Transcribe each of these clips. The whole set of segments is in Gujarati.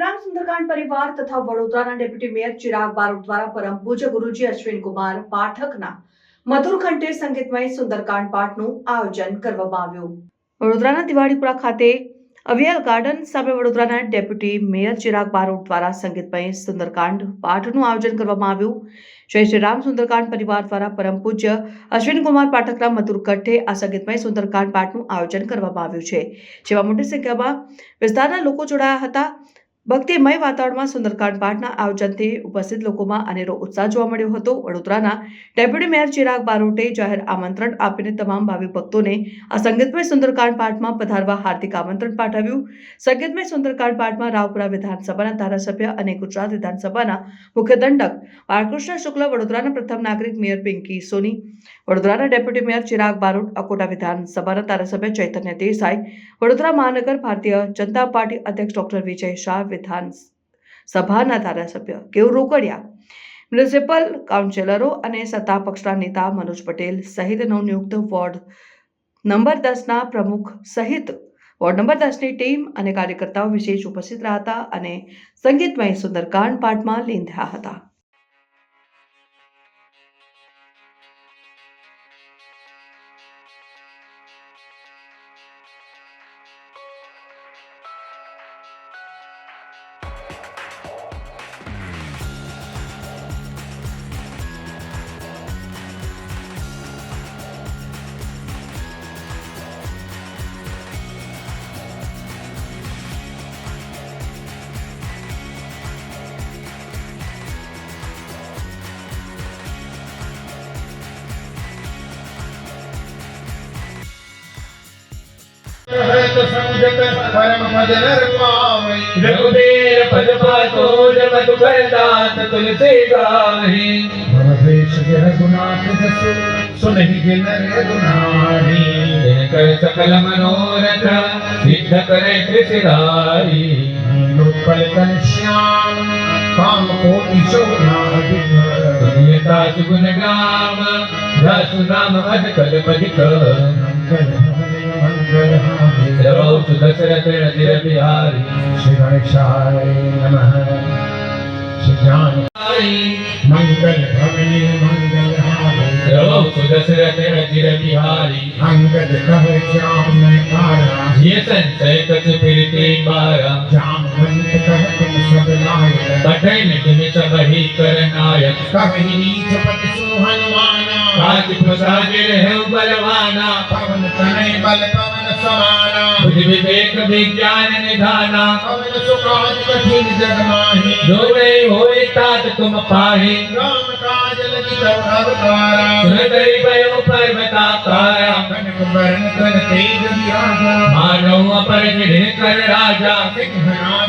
શ્રીરામ સુંદરકાંડ પરિવાર તથા વડોદરાના ડેપ્યુટી મેયર ચિરાગ બારોટ દ્વારા પરમ પૂજ્ય ગુરુજી અશ્વિન કુમાર પાઠકના મધુર કંઠે સંગીતમય સુંદરકાંડ પાઠનું આયોજન કરવામાં આવ્યું. વડોદરાના દિવાળીપુરા ખાતે અવિયલ ગાર્ડન સામે વડોદરાના ડેપ્યુટી મેયર ચિરાગ બારોટ દ્વારા સંગીતમય સુંદરકાંડ પાઠનું આયોજન કરવામાં આવ્યું. જય શ્રીરામ સુંદરકાંડ પરિવાર દ્વારા પરમ પૂજ્ય અશ્વિન પાઠકના મધુર આ સંગીતમય સુંદરકાંડ પાઠનું આયોજન કરવામાં આવ્યું છે. જેમાં મોટી સંખ્યામાં વિસ્તારના લોકો જોડાયા હતા. ભક્તિમય વાતાવરણમાં સુંદરકાંડ પાઠના આયોજનથી ઉપસ્થિત લોકોમાં અનેરો ઉત્સાહ જોવા મળ્યો હતો. વડોદરાના ડેપ્યુટી મેયર ચિરાગ બારોટે જાહેર આમંત્રણ આપીને તમામ ભાવિ ભક્તોને આ સંગીતમય સુંદરકાંડ પાઠમાં પધારવા હાર્દિક આમંત્રણ પાઠવ્યું. સંગીતમય સુંદરકાંડ પાઠમાં રાવપુરા વિધાનસભાના ધારાસભ્ય અને ગુજરાત વિધાનસભાના મુખ્ય દંડક બાળકૃષ્ણ શુક્લ, વડોદરાના પ્રથમ નાગરિક મેયર પિંકી સોની, વડોદરાના ડેપ્યુટી મેયર ચિરાગ બારોટ, અકોટા વિધાનસભાના ધારાસભ્ય ચૈતન્ય દેસાઈ, વડોદરા મહાનગર ભારતીય જનતા પાર્ટી અધ્યક્ષ ડોક્ટર વિજય શાહ વિધાન સભાના ધારાસભ્ય કેવું રોકડિયા? મ્યુનિસિપલ કાઉન્સિલરો અને સત્તા પક્ષના નેતા મનોજ પટેલ સહિત નવનિયુક્ત વોર્ડ નંબર દસના પ્રમુખ સહિત વોર્ડ નંબર દસની ટીમ અને કાર્યકર્તાઓ વિશેષ ઉપસ્થિત રહ્યા હતા અને સંગીતમય સુંદરકાંડ પાઠમાં લીંધ્યા હતા. જગ પરમ પદ રમાવે રઘુબીર પદ પાતો જગત કરદાસ તુલસી ગાહે ભવેશ કે રઘુનાથ જસો સુનહી કે નર સકલ મનોરથ સિદ્ધ કરે કૃષિધારી લોકલ કલ્યાણ કામ हारे रवौ सुदशरथ रथिर बिहारी श्री गणेशाय नमः श्री जान मंगल हवने मंगल हारे रवौ सुदशरथ रथिर बिहारी अंगद कह श्याम मैं कारा ये संचय कछ फिरते बारा जामवंत कह तुम सब लायक कठिन तुम सब ही कर नायक कभी नीच पद सुहनुमाना काज प्रसाद रहे बलवाना पवन तनय बल पवन समाना बुद्धि विवेक विज्ञान निधाना पवन सुकाज कठिन जग माही जो नहीं होए तात तुम पाहे राम काज लगी तब अवतारा सुन करी भयो पर्वताकारा कनक वरण कर तेज विराजा मानव अपर जिढ़ कर राजा सिंहनाद करि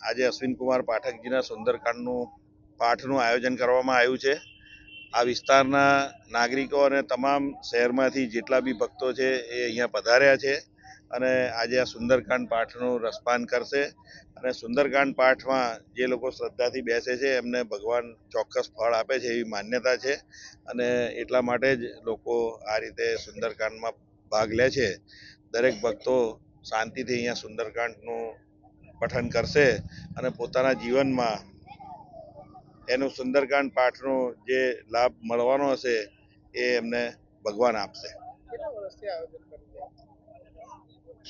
આજે અશ્વિન કુમાર પાઠકજીના સુંદરકાંડનું પાઠનું આયોજન કરવામાં આવ્યું છે. આ વિસ્તારના નાગરિકો અને તમામ શહેરમાંથી જેટલા બી ભક્તો છે એ અહીંયા પધાર્યા છે અને આજે આ સુંદરકાંડ પાઠનું રસપાન કરશે. અને સુંદરકાંડ પાઠમાં જે લોકો શ્રદ્ધાથી બેસે છે એમને ભગવાન ચોક્કસ ફળ આપે છે એવી માન્યતા છે અને એટલા માટે જ લોકો આ રીતે સુંદરકાંડમાં ભાગ લે છે. દરેક ભક્તો શાંતિથી અહીંયા સુંદરકાંડનું પઠન કરશે અને પોતાના જીવનમાં એનું સુંદરકાંડ પાઠનો જે લાભ મળવાનો હશે એ એમને ભગવાન આપશે.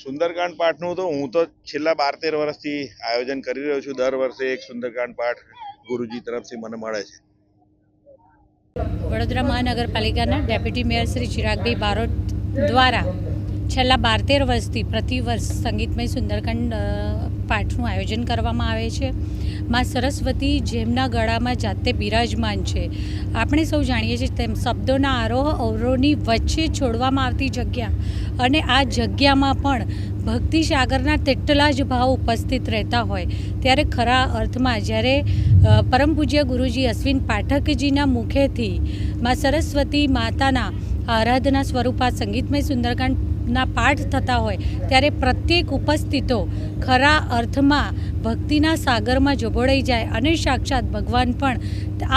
સુંદરકાંડ પાઠનું તો હું તો છેલ્લા બાર તેર વર્ષથી આયોજન કરી રહ્યો છું. દર વર્ષે એક સુંદરકાંડ પાઠ ગુરુજી તરફથી મને મળે છે. વડોદરા મહાનગરપાલિકાના ડેપ્યુટી મેયર શ્રી ચિરાગભાઈ બારોટ દ્વારા છેલ્લા બાર તેર વર્ષથી પ્રતિ વર્ષ સંગીતમય સુંદરકાંડ પાઠનું આયોજન કરવામાં આવે છે. માં સરસ્વતી જેમના ગળામાં જાતે બિરાજમાન છે. આપણે સૌ જાણીએ છીએ તેમ શબ્દોના આરોહ અવરોહની વચ્ચે છોડવામાં આવતી જગ્યા અને આ જગ્યામાં પણ ભક્તિ સાગરના તેટલા જ ભાવ ઉપસ્થિત રહેતા હોય. ત્યારે ખરા અર્થમાં જ્યારે પરમ પૂજ્ય ગુરુજી અશ્વિન પાઠકજીના મુખેથી માં સરસ્વતી માતાના આરાધના સ્વરૂપા સંગીતમય સુંદરકાંડના પાઠ થતા હોય, ત્યારે પ્રત્યેક ઉપસ્થિતો ખરા અર્થમાં ભક્તિના સાગરમાં જોબોળાઈ જાય અને સાક્ષાત ભગવાન પણ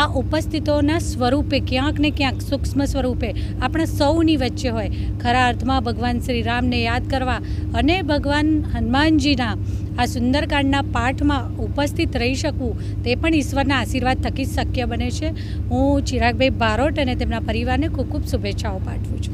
આ ઉપસ્થિતોના સ્વરૂપે ક્યાંક ને ક્યાંક સૂક્ષ્મ સ્વરૂપે આપણા સૌની વચ્ચે હોય. ખરા અર્થમાં ભગવાન શ્રી રામને યાદ કરવા અને ભગવાન હનુમાનજીના આ સુંદરકાંડના પાઠમાં ઉપસ્થિત રહી શકવું, તે પણ ઈશ્વરના આશીર્વાદ થકી જ શક્ય બને છે. હું ચિરાગભાઈ બારોટ અને તેમના પરિવારને ખૂબ ખૂબ શુભેચ્છાઓ પાઠવું છું.